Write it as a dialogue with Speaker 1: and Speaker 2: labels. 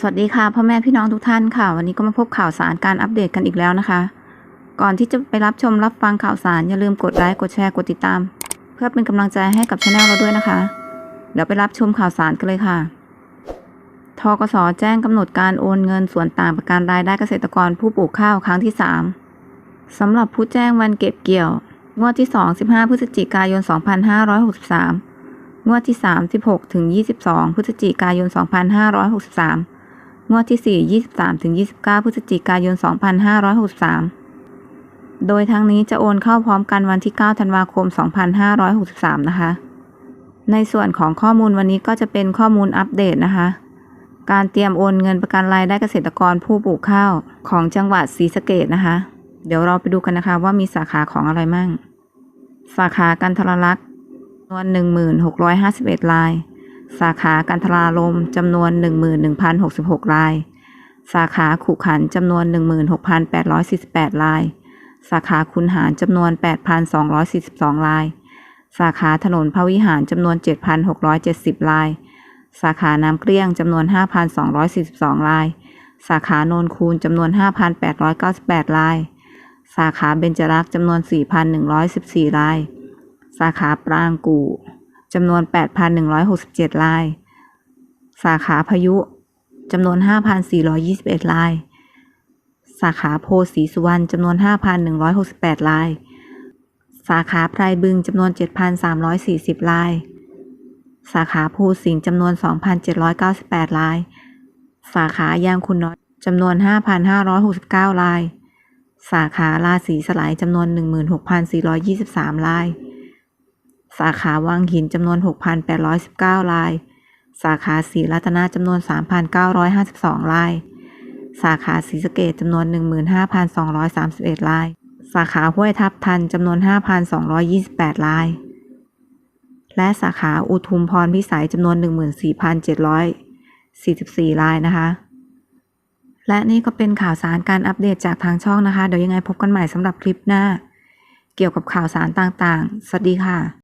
Speaker 1: สวัสดีค่ะพ่อแม่พี่น้องทุกท่านค่ะ วันนี้ก็มาพบข่าวสารการอัปเดตกันอีกแล้วนะคะ ก่อนที่จะไปรับชมรับฟังข่าวสารอย่าลืมกดไลค์กดแชร์กดติดตาม เพื่อเป็นกำลังใจให้กับช anel เราด้วยนะคะ เดี๋ยวไปรับชมข่าวสารกันเลยค่ะทกสแจ้งกำหนดการโอนเงินส่วนต่างประกันรายได้เกษตรกรผู้ปลูกข้าวครั้งที่ 3สำหรับผู้แจ้งวันเก็บเกี่ยวงวดที่ 2 15 พฤศจิกายน 2563 งวดที่ 3 16 ถึง 22 พฤศจิกายน 2563 งวดที่ 4 23 ถึง 29 พฤศจิกายน 2563 โดยทั้งนี้จะโอนเข้าพร้อมกันวันที่ 9 ธันวาคม 2563 นะคะ ในส่วนของข้อมูลวันนี้ก็จะเป็นข้อมูลอัปเดตนะคะ การเตรียมโอนเงินประกันรายได้เกษตรกรผู้ปลูกข้าวของจังหวัดศรีสะเกดนะคะ เดี๋ยวเราไปดูกันนะคะว่ามีสาขาของอะไรมั่ง สาขากันทรลักษณ์จำนวน 1651 ราย สาขากันทราลมจำนวน 11,066 ราย สาขาขุขันจำนวน 16,848 ราย สาขาคุนหารจำนวน 8,242 ราย สาขาถนนพระวิหารจำนวน 7,670 ราย สาขาน้ำเกลี้ยงจำนวน 5,242 ราย สาขาโนนคูนจำนวน 5,898 ราย สาขาเบญจรักษ์จำนวน 4,114 ราย สาขาปรางกู่ จำนวน 8,167 ราย สาขาพายุจำนวน 5,421 ราย สาขาโพธิ์ศรีสุวรรณจำนวน 5,168 ราย สาขาไพรบึงจำนวน 7,340 ราย สาขาภูสิงห์จำนวน 2,798 ราย สาขายางคุณน้อยจำนวน 5,569 ราย สาขาราศีสลายจำนวน 16,423 ราย สาขาวังหินจำนวน 6,819ราย สาขาศรีรัตนาจำนวน 3,952ราย สาขาศรีสะเกดจำนวน 15,231ราย สาขาห้วยทับทันจำนวน 5,228ราย และสาขาอุทุมพรพิสัยจำนวน 14,744รายนะคะและนี่ก็เป็นข่าวสารการอัปเดตจากทางช่องนะคะ เดี๋ยวยังไงพบกันใหม่สำหรับคลิปหน้า เกี่ยวกับข่าวสารต่างๆ สวัสดีค่ะ